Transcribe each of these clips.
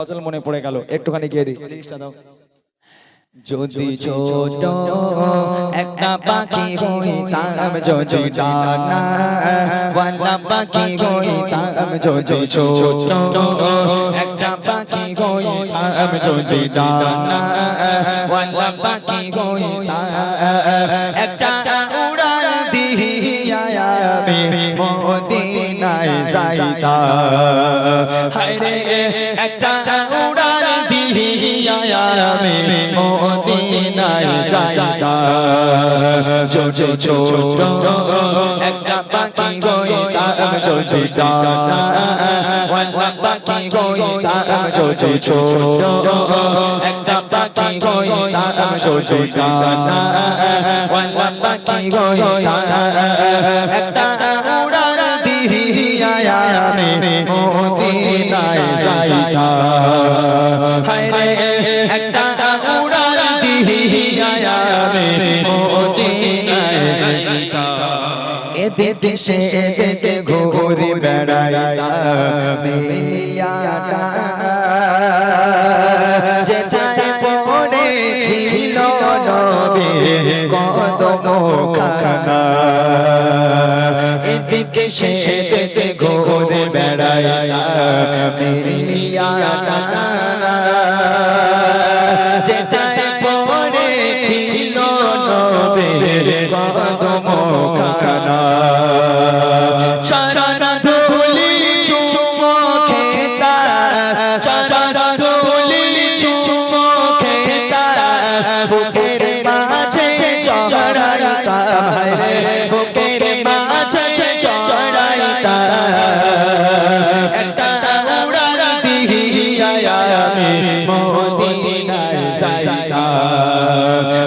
ফসল মনে পড়ে গেল একটুখানি গিয়ে দিই। লিস্টটা দাও। যদি ছোট একটা পাখি হইতাম যদি ডানা ওয়ালা পাখি হইতাম যদি ছোট একটা পাখি হইতাম যদি ডানা ওয়ালা পাখি হইতাম। মদিনায় হায়রে, একটা উড়ান দিয়া আমি মদিনায় যাইতাম ছোট ছোট, একটা পাখি হইতাম ছোট পাখি হইতাম ছোট ছোট। একটা পাখি হইতাম ছোট ডানা পাখি হইতাম দেশে এতে ঘুরে বেড়াইতাম। যে যায় পড়েছিল নবে কদম খানা এদিকে সে এতে যে যায়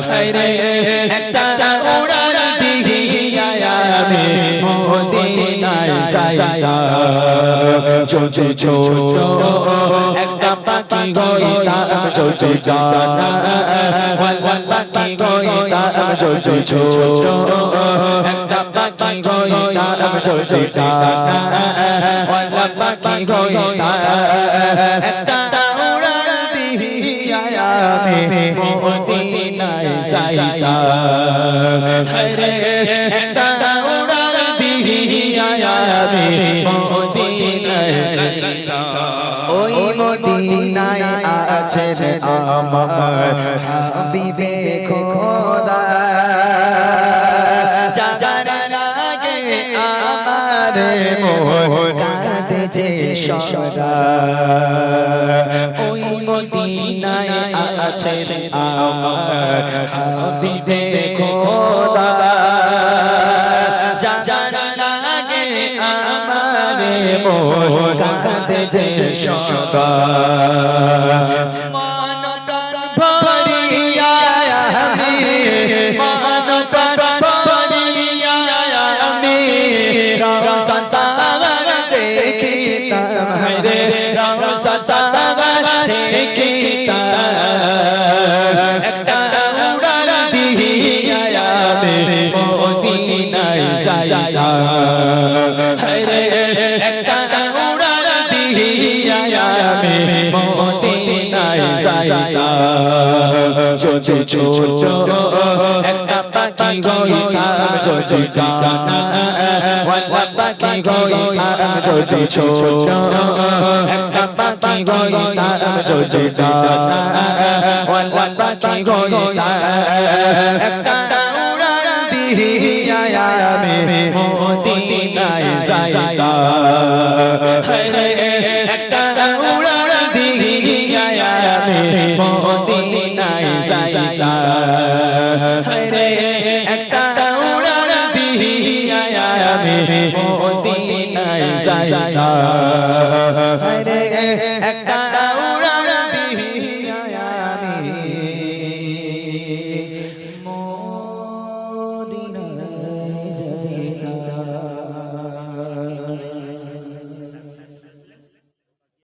যাইতাম একটা উড়ান দিয়া আমি মদিনায় যাইতাম ছোট ছোট, একটা পাখি হইতাম ছোট ডানা ওয়াল পাখি হইতাম ছোট ছোট। একটা পাখি হইতাম ছোট ডানা ওয়াল পাখি হইতাম একটা উড়ান দিয়া আমি মদিনায় যাইতাম হায়রে একটা উড়ান দিয়া আমি মদিনায় যাইতাম ওই মদিনায় আছে আমার হাবিবে খোদা। যার লাগে আমার কাঁদে যে সরা ওই মদিনায় আছে আমার হাবিবে খোদা। লাগে আমার মন কাঁদে যে যাইতাম ছোট একটা পাখি হইতাম ছোট ডানা ওয়ালা পাখি হইতাম ছোট ছোট একটা পাখি হইতাম ছোট ডানা ওয়ালা পাখি হইতাম যাইতাম হরে একটা উড়ান দিয়া আমি মোদিনায় যাইতাম হায়রে